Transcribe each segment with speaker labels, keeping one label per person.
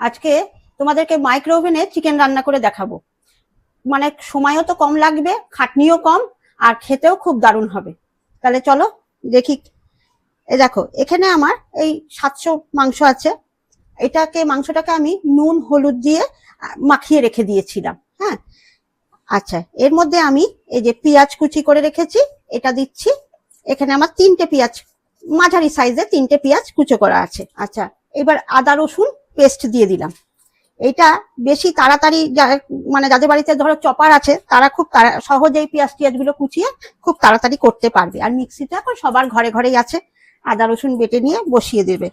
Speaker 1: আজকে তোমাদেরকে মাইক্রো ওভেনে চিকেন রান্না করে দেখাবো। মানে সময়ও তো কম লাগবে, খাটনিও কম, আর খেতেও খুব দারুণ হবে। তাহলে চলো দেখি। এ দেখো, এখানে আমার এই সাতশো মাংস আছে। এটাকে, মাংসটাকে আমি নুন, হলুদ দিয়ে মাখিয়ে রেখে দিয়েছিলাম হ্যাঁ? আচ্ছা এর মধ্যে আমি এই যে পেঁয়াজ কুচি করে রেখেছি, এটা দিচ্ছি। এখানে আমার তিনটে পেঁয়াজ, মাঝারি সাইজে তিনটে পেঁয়াজ কুচো করা আছে। আচ্ছা এবার আদা, রসুন পেস্ট দিয়ে দিলাম। এটা বেশি তাড়াতাড়ি মানে যাদের বাড়িতে ধরো চপার আছে, তারা খুব সহজেই পেঁয়াজ টিয়াজগুলো কুচিয়ে খুব তাড়াতাড়ি করতে পারবে। আর মিক্সিটা এখন সবার ঘরে ঘরেই আছে, আদা, রসুন বেটে নিয়ে বসিয়ে দেবে।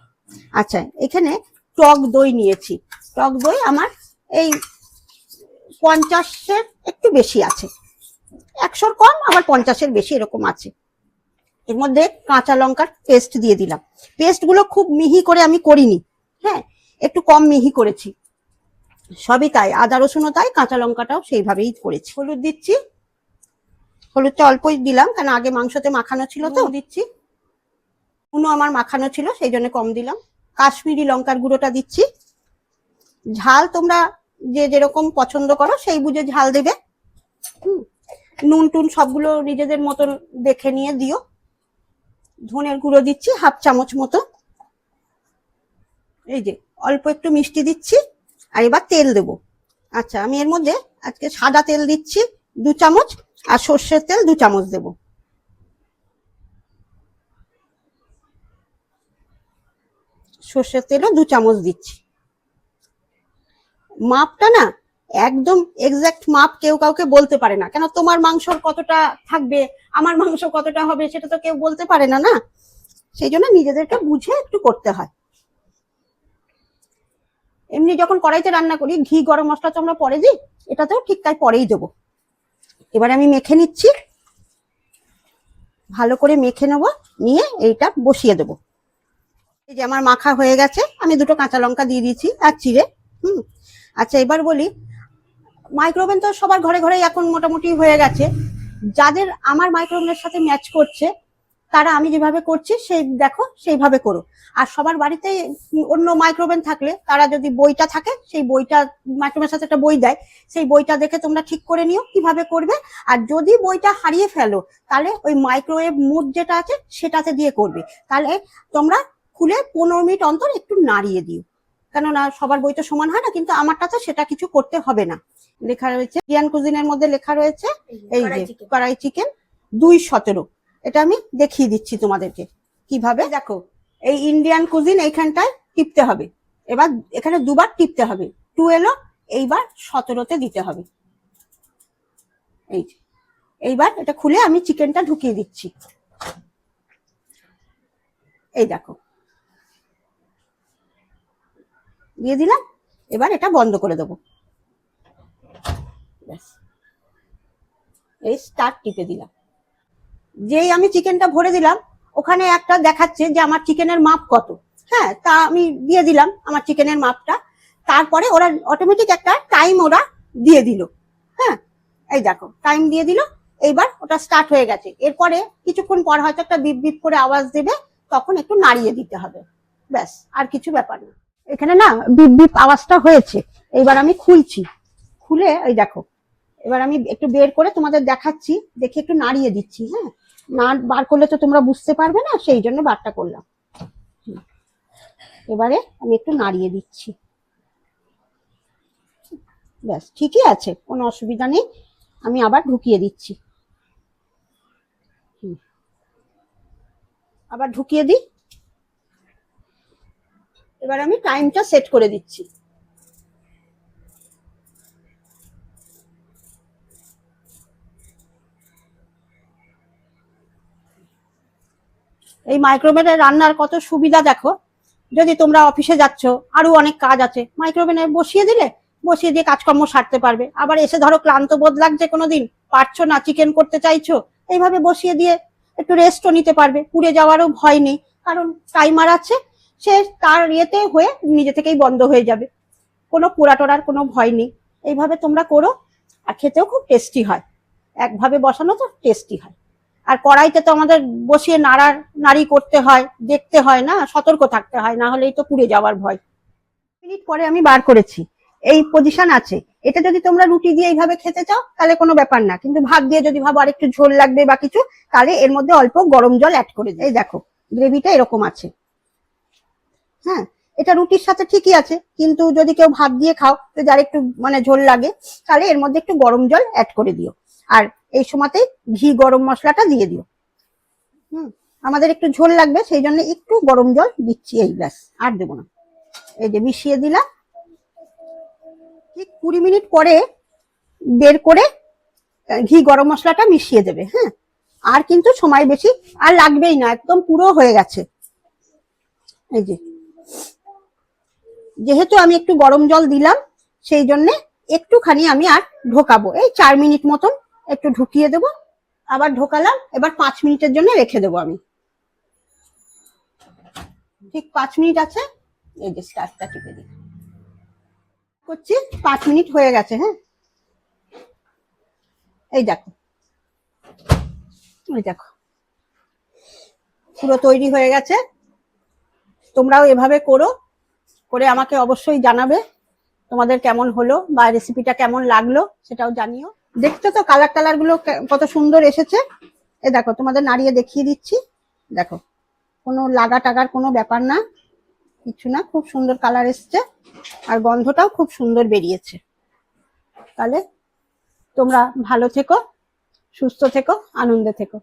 Speaker 1: আচ্ছা এখানে টক দই নিয়েছি। টক দই আমার এই পঞ্চাশের একটু বেশি আছে। একশোর কম, আবার পঞ্চাশের বেশি এরকম আছে। এর মধ্যে কাঁচা লঙ্কার পেস্ট দিয়ে দিলাম। পেস্টগুলো খুব মিহি করে আমি করিনি। হ্যাঁ একটু কম মিহি করেছি। সবই তাই আদা রসুনও তাই কাঁচা লঙ্কাটাও সেইভাবেই করেছি। হলুদ দিচ্ছি। হলুদটা অল্পই দিলাম কারণ আগে মাংসতে মাখানো ছিল তো। দিচ্ছি। নুনও আমার মাখানো ছিল সেই জন্য কম দিলাম। কাশ্মীরি লঙ্কার গুঁড়োটা দিচ্ছি। ঝাল তোমরা যে যেরকম পছন্দ করো সেই বুঝে ঝাল দেবে। হুম, নুন টুন সবগুলো নিজেদের মতন দেখে নিয়ে দিও। ধনের গুঁড়ো দিচ্ছি হাফ চামচ মতো। এই যে অল্প একটু মিষ্টি দিচ্ছি, আর এবার তেল দেবো। আচ্ছা আমি এর মধ্যে আজকে সাদা তেল দিচ্ছি, দু চামচ, আর সর্ষের তেল দু চামচ দেব। সর্ষের তেলও দু চামচ দিচ্ছি। মাপটা না একদম এক্সাক্ট মাপ কেউ কাউকে বলতে পারে না। কেন তোমার মাংসর কতটা থাকবে, আমার মাংস কতটা হবে সেটা তো কেউ বলতে পারে না না? সেই জন্য নিজেদেরকে বুঝে একটু করতে হয়। এমনি যখন কড়াইতে রান্না করি, ঘি, গরম মশলা তো আমরা পরে দিই, এটাতেও ঠিক তাই পরেই দেবো। এবার আমি মেখে নিচ্ছি। ভালো করে মেখে নেব, নিয়ে এইটা বসিয়ে দেবো। এই যে আমার মাখা হয়ে গেছে, আমি দুটো কাঁচা লঙ্কা দিয়ে দিয়েছি আর চিড়ে, হুম। আচ্ছা এবার বলি মাইক্রোওভেন তো সবার ঘরে ঘরেই এখন মোটামুটি হয়ে গেছে। যাদের, আমার মাইক্রোওভেনের সাথে ম্যাচ করছে তারা আমি যেভাবে করছি সেই দেখো সেইভাবে করো। আর সবার বাড়িতে অন্য মাইক্রোওভেন থাকলে তারা যদি বইটা থাকে সেই বইটা মাইক্রোওভেনের সাথে একটা বই দেয় সেই বইটা দেখে তোমরা ঠিক করে নিও কীভাবে করবে। আর যদি বইটা হারিয়ে ফেলো তাহলে ওই মাইক্রোওয়েভ মুড যেটা আছে সেটাতে দিয়ে করবে। তাহলে তোমরা খুলে পনেরো মিনিট অন্তর একটু নাড়িয়ে দিও। কেননা সবার বই তো সমান হয় না কিন্তু আমারটাতে সেটা কিছু করতে হবে না। লেখা রয়েছে ইন্ডিয়ান কুজিনের মধ্যে লেখা রয়েছে এই যে কড়াই চিকেন দুই সতেরো। এটা আমি দেখিয়ে দিচ্ছি তোমাদেরকে। কীভাবে? দেখো, এই ইন্ডিয়ান কুজিন এইখানটায় টিপতে হবে। এবার এখানে দুবার টিপতে হবে। টু এলো, এইবার সতেরোতে দিতে হবে। এই এইবার এটা খুলে আমি চিকেনটা ঢুকিয়ে দিচ্ছি। এই দেখো। দিয়ে দিলাম, এবার এটা বন্ধ করে দেবো। এই স্টার্ট টিপে দিলাম। যেই আমি চিকেনটা ভরে দিলাম, ওখানে একটা দেখাচ্ছে যে আমার চিকেনের মাপ কত। হ্যাঁ তা আমি দিয়ে দিলাম আমার চিকেনের মাপটা। তারপরে ওরা অটোমেটিক একটা টাইম ওরা দিয়ে দিল। হ্যাঁ এই দেখো টাইম দিয়ে দিল, এইবার ওটা স্টার্ট হয়ে গেছে। এরপরে কিছুক্ষণ পর হয়তো একটা বিপ বিপ করে আওয়াজ দেবে, তখন একটু নাড়িয়ে দিতে হবে। ব্যাস, আর কিছু ব্যাপার না। এখানে না বিপ বিপ আওয়াজটা হয়েছে। এইবার আমি খুলছি। খুলে, এই দেখো, এবার আমি একটু বের করে তোমাদের দেখাচ্ছি, দেখে একটু নাড়িয়ে দিচ্ছি হ্যাঁ। না বার করলে তো তোমরা বুঝতে পারবে না, সেই জন্য বারটা করলাম। এবারে আমি একটু নাড়িয়ে দিচ্ছি। ব্যাস, ঠিকই আছে, কোনো অসুবিধা নেই। আমি আবার ঢুকিয়ে দিচ্ছি। আবার ঢুকিয়ে দিই। এবার আমি টাইমটা সেট করে দিচ্ছি। এই মাইক্রোওভেনে রান্নার কত সুবিধা দেখো। যদি তোমরা অফিসে যাচ্ছ, আরও অনেক কাজ আছে। মাইক্রোওভেনে বসিয়ে দিলে, বসিয়ে দিয়ে কাজকর্ম সারতে পারবে। আবার এসে ধরো ক্লান্ত বোধ লাগছে কোনোদিন, পারছ না চিকেন করতে চাইছো, এইভাবে বসিয়ে দিয়ে একটু রেস্টও নিতে পারবে। পুড়ে যাওয়ারও ভয় নেই, কারণ টাইমার আছে, সে তার ইয়েতে হয়ে নিজে থেকেই বন্ধ হয়ে যাবে। কোনো পোড়া টোড়ার কোনো ভয় নেই। এইভাবে তোমরা করো, আর খেতেও খুব টেস্টি হয়। একভাবে বসানো তো টেস্টি হয়। আর কড়াইতে তো আমাদের বসিয়ে নাড়ার, নাড়ি করতে হয়, দেখতে হয় না, সতর্ক থাকতে হয়, না হলেই তো পুড়ে যাওয়ার ভয়। মিনিট পরে আমি বার করেছি। এই পজিশন আছে। এটা যদি তোমরা রুটি দিয়ে এইভাবে খেতে চাও, তাহলে কোনো ব্যাপার না। কিন্তু ভাত দিয়ে যদি ভাবো আরেকটু ঝোল লাগবে বা কিছু, তাহলে এর মধ্যে অল্প গরম জল অ্যাড করে দিই। দেখো, গ্রেভিটা এরকম আছে। হ্যাঁ এটা রুটির সাথে ঠিকই আছে, কিন্তু যদি কেউ ভাত দিয়ে খাও তো যার একটু মানে ঝোল লাগে, তাহলে এর মধ্যে একটু গরম জল অ্যাড করে দিও। আর এই সময়তেই ঘি গরম মশলাটা দিয়ে দিও। হুম, আমাদের একটু ঝোল লাগবে, সেই জন্য একটু গরম জল দিচ্ছি এই ব্যাস, আর দেবো না। এই যে মিশিয়ে দিলাম। ঠিক কুড়ি মিনিট পরে বের করে ঘি গরম মশলাটা মিশিয়ে দেবে হ্যাঁ। আর কিন্তু সময় বেশি, আর লাগবেই না, একদম পুরো হয়ে গেছে। এই যে। যেহেতু আমি একটু গরম জল দিলাম, সেই জন্যে একটুখানি আমি আর ঢোকাবো, এই চার মিনিট মতন। একটু ঢুকিয়ে দেবো, আবার ঢোকালাম, এবার পাঁচ মিনিটের জন্য রেখে দেবো আমি। ঠিক পাঁচ মিনিট আছে? এই যে স্টার্টটা টিপে দিই। করছি, পাঁচ মিনিট হয়ে গেছে হ্যাঁ? এই দেখো। এই দেখো। পুরো তৈরি হয়ে গেছে। তোমরাও এভাবে করো, করে আমাকে অবশ্যই জানাবে তোমাদের কেমন হলো বা রেসিপিটা কেমন লাগল সেটাও জানিও। দেখছ তো কালার টালারগুলো কত সুন্দর এসেছে? এ দেখো, তোমাদের নাড়িয়ে দেখিয়ে দিচ্ছি। দেখো, কোনো লাগা টাগার কোনো ব্যাপার না। কিছু না, খুব সুন্দর কালার এসছে। আর গন্ধটাও খুব সুন্দর বেরিয়েছে। তাহলে তোমরা ভালো থেকো, সুস্থ থেকো, আনন্দে থেকো।